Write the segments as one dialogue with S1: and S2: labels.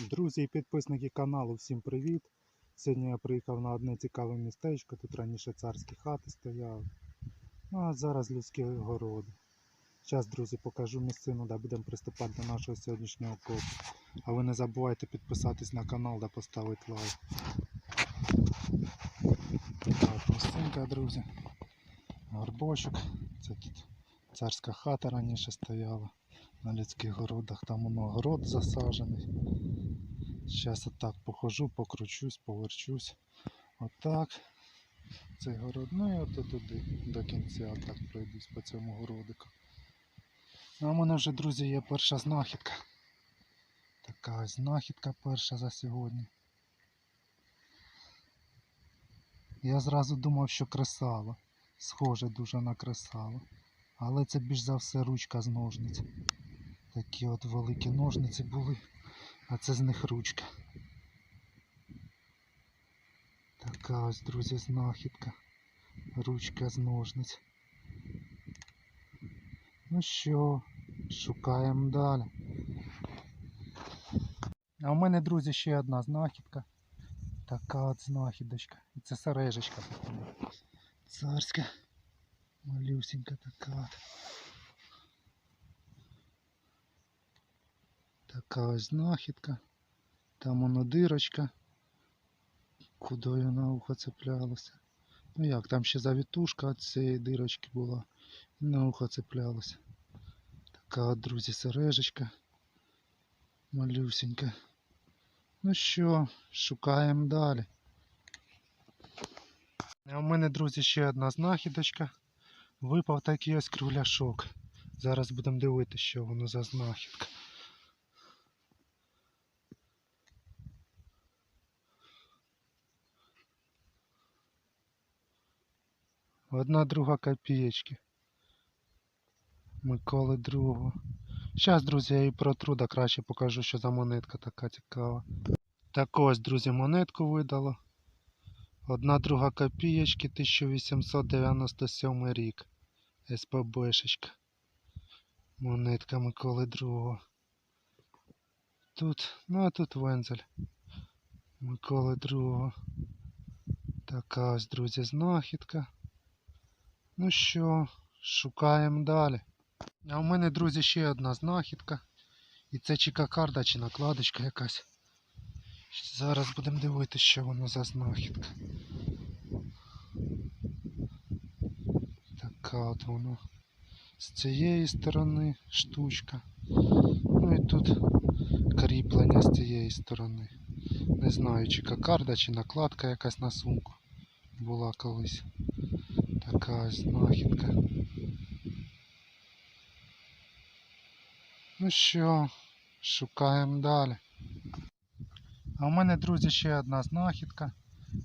S1: Друзі і підписники каналу, всім привіт! Сьогодні я приїхав на одне цікаве містечко, тут раніше царські хати стояли. Ну а зараз людські городи. Зараз, друзі, покажу місцину, де будемо приступати до нашого сьогоднішнього копу. А ви не забувайте підписатись на канал та поставити лайк. Так, місцинка, друзі. Горбочок. Це тут царська хата раніше стояла на людських городах. Там воно город засаджений. Зараз отак похожу, покручусь, поверчусь. Отак. Цей город. Ну і ото туди до кінця отак пройдусь по цьому городику. Ну, а в мене вже, друзі, є перша знахідка. Така ось знахідка перша за сьогодні. Я зразу думав, що кресало. Схоже дуже на кресало. Але це більш за все ручка з ножниць. Такі от великі ножниці були, а це з них ручка. Така ось, друзі, знахідка. Ручка з ножниць. Ну що, шукаємо далі. А у мене, друзі, ще одна знахідка. Така от знахідочка. І це сережечка. Царська. Малюсенька така от. Така ось знахідка. Там воно дирочка. Кудою на ухо цеплялося. Ну як, там ще завітушка цієї дирочки була. І на ухо цеплялося. Така от, друзі, сережечка. Малюсенька. Ну що, шукаємо далі. А у мене, друзі, ще одна знахідочка. Випав такий ось кругляшок. Зараз будемо дивитися, що воно за знахідка. Одна друга копієчки. Миколи другого. Зараз, друзі, я її протру, да краще покажу, що за монетка така цікава. Так ось, друзі, монетку видало. Одна друга копієчки, 1897 рік. СПБшечка. Монетка Миколи другого. Тут, ну а тут вензель. Миколи другого. Така ось, друзі, знахідка. Ну що, шукаємо далі. А у мене, друзі, ще одна знахідка. І це чи кокарда, чи накладочка якась. Зараз будемо дивитися, що воно за знахідка. Така от воно. З цієї сторони штучка. Ну і тут кріплення з цієї сторони. Не знаю, чи кокарда, чи накладка якась на сумку була колись. Така знахідка. Ну що, шукаємо далі. А у мене, друзі, ще одна знахідка.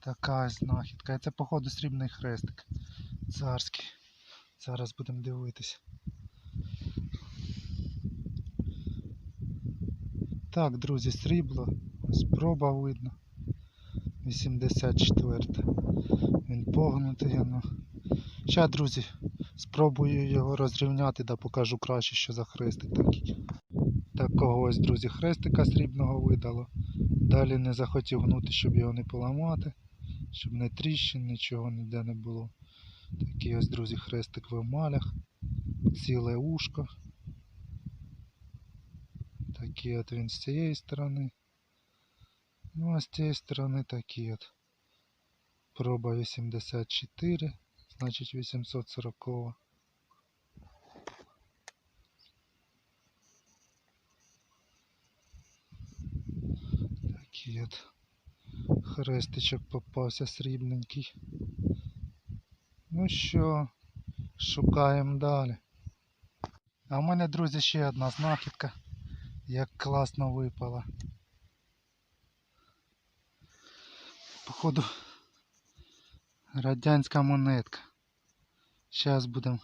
S1: Така знахідка. Це, походу, срібний хрестик. Царський. Зараз будемо дивитися. Так, друзі, срібло. Ось проба видно. 84. Він погнутий. Ну. Зараз, друзі, спробую його розрівняти да покажу краще, що за хрестик такий. Такого ось, друзі, хрестика срібного видало. Далі не захотів гнути, щоб його не поламати, щоб не тріщин, нічого ніде не було. Такий ось, друзі, хрестик в емалях, ціле ушко. Такий от він з цієї сторони. Ну а з цієї сторони такий от. Проба 84, значить 840. Такий от хрестичок попався срібненький. Ну що, шукаємо далі. А в мене, друзі, ще одна знахідка, як класно випала. Походу, радянська монетка. Зараз будемо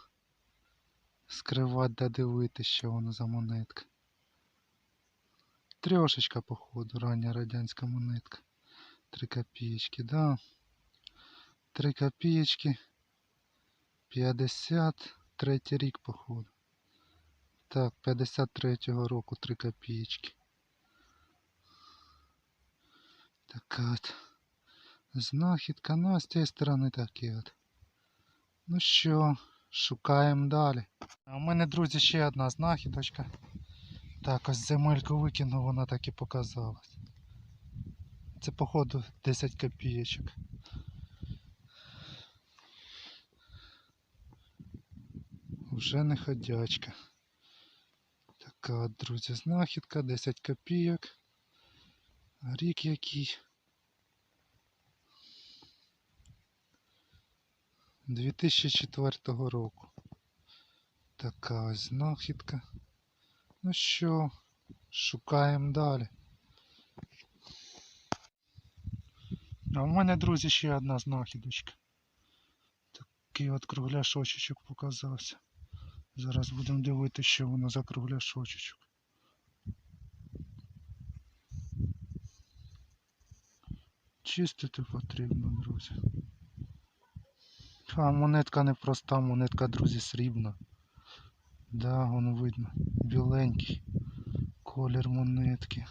S1: скривати да дивитися, що воно за монетка. Трьошечка, походу, рання радянська монетка. Три копеечки, да. Три копеечки. 53 рік, походу. Так, 53-го року 3 копеечки. Така от знахідка, ну з цієї сторони такі от. Ну що, шукаємо далі. А у мене, друзі, ще одна знахідочка. Так, ось земельку викинув, вона так і показалась. Це, походу, 10 копійочок. Уже не ходячка. Така друзі, знахідка, 10 копійок. Рік який. 2004 року. Така ось знахідка. Ну що, шукаємо далі. А в мене, друзі, ще одна знахідочка. Такий от кругляшочок показався. Зараз будемо дивитися, що воно за кругляшочок. Чистити потрібно, друзі. А монетка не проста, монетка, друзі, срібна. Да, воно видно. Біленький. Колір монетки.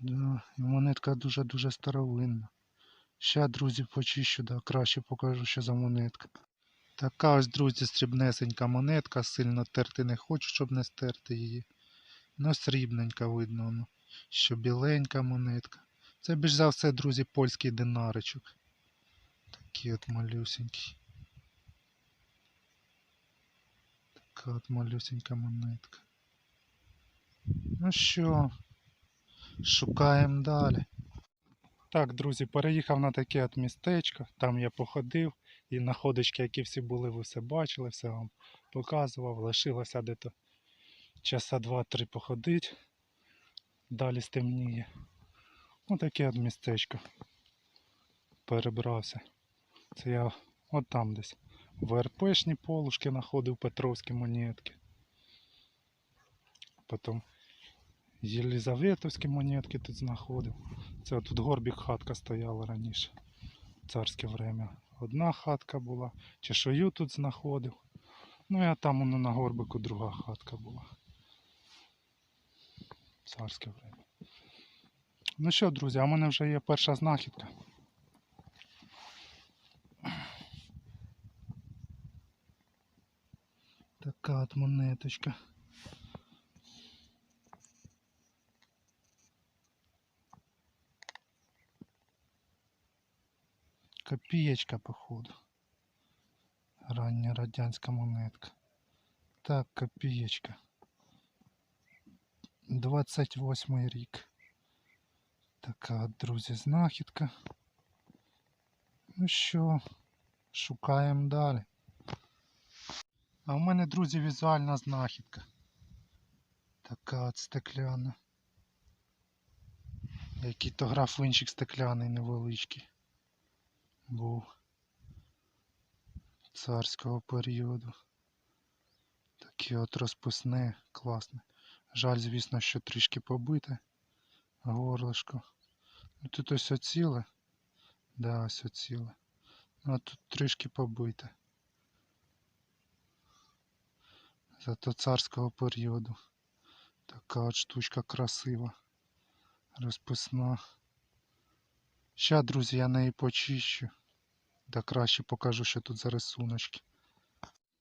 S1: Да, і монетка дуже-дуже старовинна. Ще, друзі, почищу, да, краще покажу, що за монетка. Така ось, друзі, срібнесенька монетка, сильно терти не хочу, щоб не стерти її. Ну, срібненька видно, воно. що біленька монетка. Це більш за все, друзі, польський динаричок. Такий от малюсенький. Така от малюсенька монетка. Ну що, шукаємо далі. Так, друзі, переїхав на таке от містечко, там я походив, і находочки, які всі були, ви все бачили, все вам показував. Лишилося дето часа два-три походить, далі стемніє. Отаке от містечко. Перебрався. Це я от там десь. В РПшні полушки знаходив Петровські монетки. Потім Єлизаветовські монетки тут знаходив. Це тут горбік хатка стояла раніше. Царське время. Одна хатка була. Чешую тут знаходив. Ну а там воно на горбику друга хатка була. Царське время. Ну що, друзі, а в мене вже є перша знахідка. Така от монеточка. Копієчка, походу. Рання радянська монетка. Так, копієчка. 28 рік. Така, от, друзі, знахідка. Ну що, шукаємо далі. А в мене, друзі, візуальна знахідка. Така от стекляна. Який то графинчик стекляний невеличкий. Був царського періоду. Таке от розписне, класне. Жаль, звісно, що трішки побите горлышко. Ну тут ось оціле. Да, ось оціле. Ну а тут трішки побите. Зато царського періоду. Така от штучка красива. Розписна. Ща, друзі, я неї почищу. Да краще покажу, що тут за рисуночки.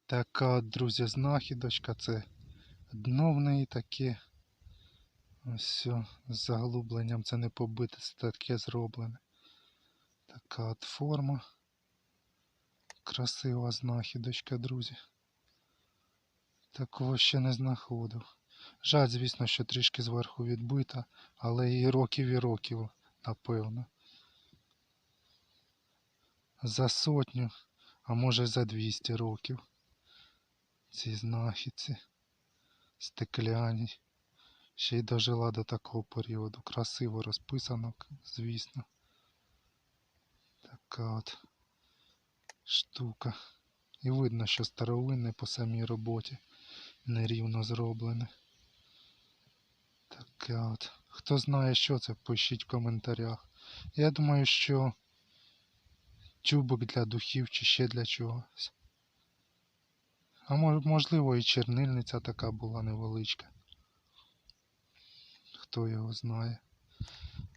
S1: Така, от, друзі, знахідочка. Це дно в неї таке. Ось все, з заглубленням це не побите, це таке зроблене. Така от форма. Красива знахідочка, друзі. Такого ще не знаходив. Жаль, звісно, що трішки зверху відбита, але і років і років, напевно. За сотню, а може за 200 років. Ці знахідці стекляні. Ще й дожила до такого періоду. Красиво розписано, звісно. Така от штука. І видно, що старовинне по самій роботі нерівно зроблене. Таке от. Хто знає, що це, пишіть в коментарях. Я думаю, що тюбик для духів чи ще для чогось. А можливо і чернильниця така була невеличка. Хто його знає.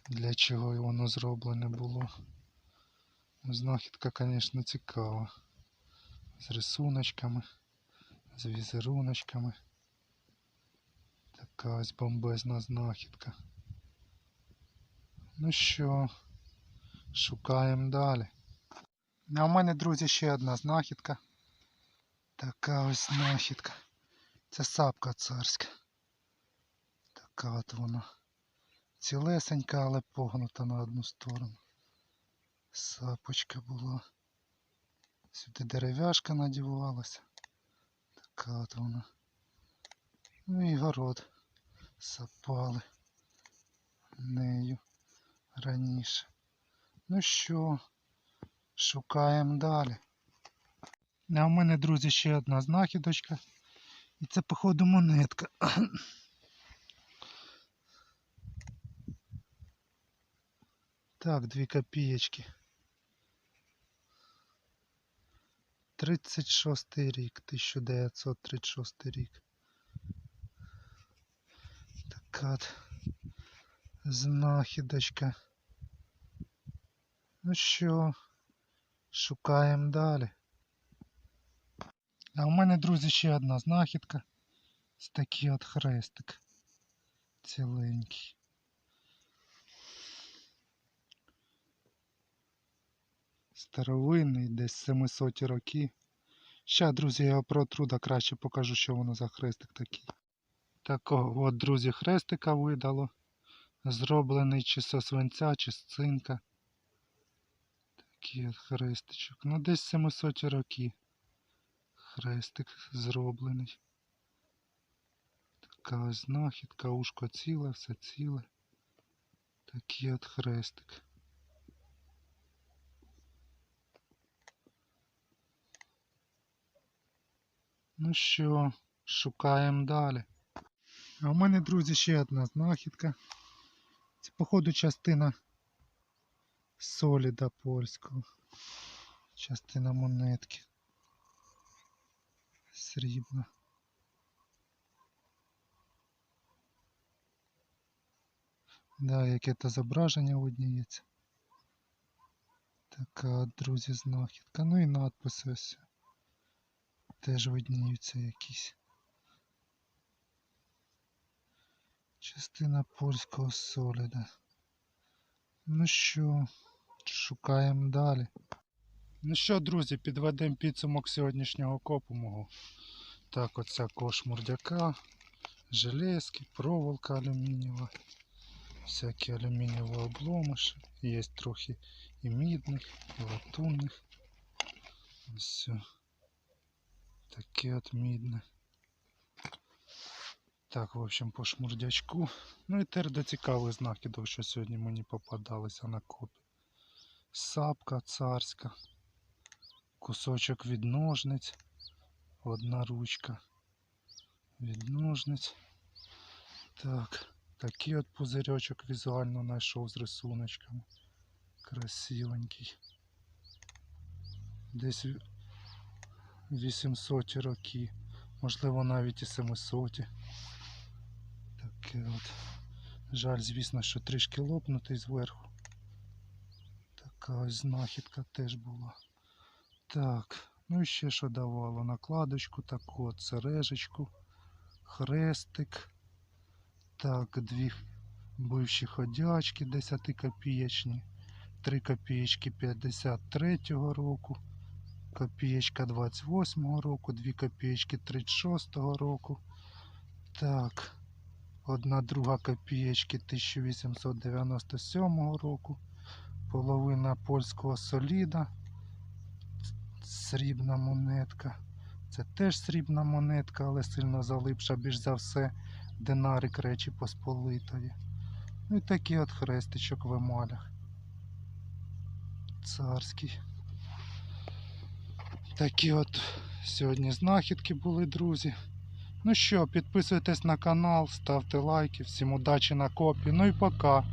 S1: для чого воно зроблене було. Знахідка, звісно, цікава. З рисуночками, з візеруночками. Така ось бомбезна знахідка. Ну що, шукаємо далі. А в мене, друзі, ще одна знахідка. Така ось знахідка. Це сапка царська. Така от вона. Цілесенька, але погнута на одну сторону. Сапочка була. Сюди дерев'яшка надівалася. Така вона. Ну і город сапали нею раніше. Ну що, шукаємо далі. А в мене, друзі, ще одна знахідочка. І це, походу, монетка. Так, дві копієчки. 36 рік, 1936 рік. Така от знахідочка. Ну що, шукаємо далі. А у мене, друзі, ще одна знахідка. Ось такий от хрестик. Ціленький. Старовинний, десь 700 роки. Ща, друзі, я протру, да краще покажу, що воно за хрестик такий. Такого от, друзі, хрестика видало. Зроблений чи со свинця, чи з цинка. Такий от хрестичок. Ну, десь 700 років. Хрестик зроблений. Така ось знахідка, ушко ціле, все ціле. Такий от хрестик. Ну що, шукаємо далі. А у мене, друзі, ще одна знахідка. Це, походу, частина соліда польського. Частина монетки. Срібна. Да, яке то зображення видніється. Така, друзі, знахідка. Ну і надписи ось. Теж видніються якісь. Частина польського соліда. Ну що, шукаємо далі. Ну що, друзі, підведемо підсумок сьогоднішнього копу мого. Так, оця кош мурдяка, железки, проволока алюмінієва, всякі алюмінієві обломиші. Є трохи і мідних, і латунних. Ось все. Таке от мідне. Так, в общем, по шмурдячку. Ну і тепер до цікавих знахідок, що сьогодні мені попадалися на копі. Сапка царська, кусочок від ножниць, одна ручка від ножниць. Так, такий от пузирьочок візуально знайшов з рисуночками. Красивенький. Десь 800 роки, можливо навіть і 700. Таке от. Жаль, звісно, що трішки лопнутий зверху. Така ось знахідка теж була. Так, ну і ще що давало? Накладочку, таку от сережечку, хрестик. Так, дві бивші ходячки 10 копієчні, 3 копієчки 53-го року, копієчка 28-го року, 2 копієчки 36-го року. Так, одна друга копієчки 1897 року, половина польського соліда, срібна монетка. Це теж срібна монетка, але сильно залипша, більш за все, динарик Речі Посполитої. Ну і такий от хрестичок в емалях. Царський. Такі от сьогодні знахідки були, друзі. Ну що, підписуйтесь на канал, ставте лайки, всім удачі на копі. Ну і пока.